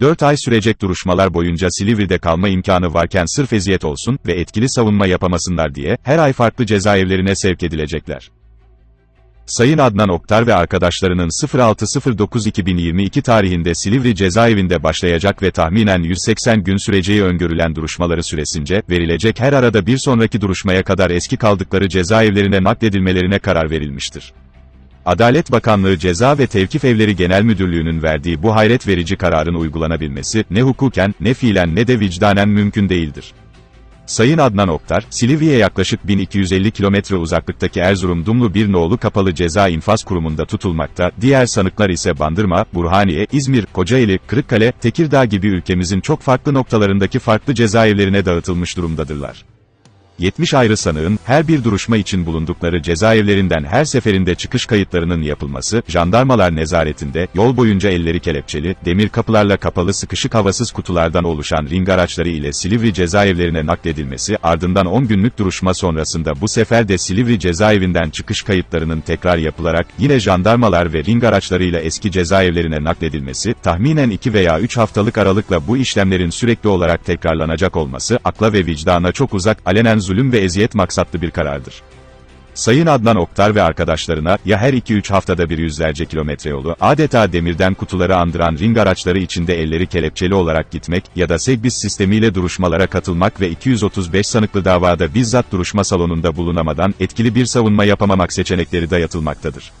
4 ay sürecek duruşmalar boyunca Silivri'de kalma imkanı varken sırf eziyet olsun ve etkili savunma yapamasınlar diye her ay farklı cezaevlerine sevk edilecekler. Sayın Adnan Oktar ve arkadaşlarının 06.09.2022 tarihinde Silivri cezaevinde başlayacak ve tahminen 180 gün süreceği öngörülen duruşmaları süresince, verilecek her arada bir sonraki duruşmaya kadar eski kaldıkları cezaevlerine nakledilmelerine karar verilmiştir. Adalet Bakanlığı Ceza ve Tevkif Evleri Genel Müdürlüğü'nün verdiği bu hayret verici kararın uygulanabilmesi, ne hukuken, ne fiilen ne de vicdanen mümkün değildir. Sayın Adnan Oktar, Silivri'ye yaklaşık 1250 kilometre uzaklıktaki Erzurum Dumlu bir nolu kapalı ceza infaz kurumunda tutulmakta, diğer sanıklar ise Bandırma, Burhaniye, İzmir, Kocaeli, Kırıkkale, Tekirdağ gibi ülkemizin çok farklı noktalarındaki farklı cezaevlerine dağıtılmış durumdadırlar. 70 ayrı sanığın, her bir duruşma için bulundukları cezaevlerinden her seferinde çıkış kayıtlarının yapılması, jandarmalar nezaretinde, yol boyunca elleri kelepçeli, demir kapılarla kapalı sıkışık havasız kutulardan oluşan ring araçları ile Silivri cezaevlerine nakledilmesi, ardından 10 günlük duruşma sonrasında bu sefer de Silivri cezaevinden çıkış kayıtlarının tekrar yapılarak, yine jandarmalar ve ring araçlarıyla eski cezaevlerine nakledilmesi, tahminen 2 veya 3 haftalık aralıkla bu işlemlerin sürekli olarak tekrarlanacak olması, akla ve vicdana çok uzak, alenen zulüm ve eziyet maksatlı bir karardır. Sayın Adnan Oktar ve arkadaşlarına, ya her 2-3 haftada bir yüzlerce kilometre yolu, adeta demirden kutuları andıran ring araçları içinde elleri kelepçeli olarak gitmek, ya da Segbis sistemiyle duruşmalara katılmak ve 235 sanıklı davada bizzat duruşma salonunda bulunamadan, etkili bir savunma yapamamak seçenekleri dayatılmaktadır.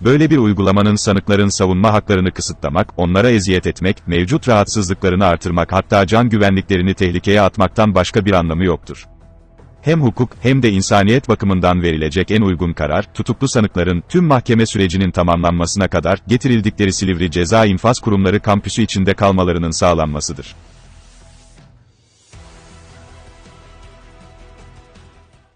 Böyle bir uygulamanın sanıkların savunma haklarını kısıtlamak, onlara eziyet etmek, mevcut rahatsızlıklarını artırmak hatta can güvenliklerini tehlikeye atmaktan başka bir anlamı yoktur. Hem hukuk hem de insaniyet bakımından verilecek en uygun karar, tutuklu sanıkların tüm mahkeme sürecinin tamamlanmasına kadar getirildikleri Silivri Ceza İnfaz Kurumları kampüsü içinde kalmalarının sağlanmasıdır.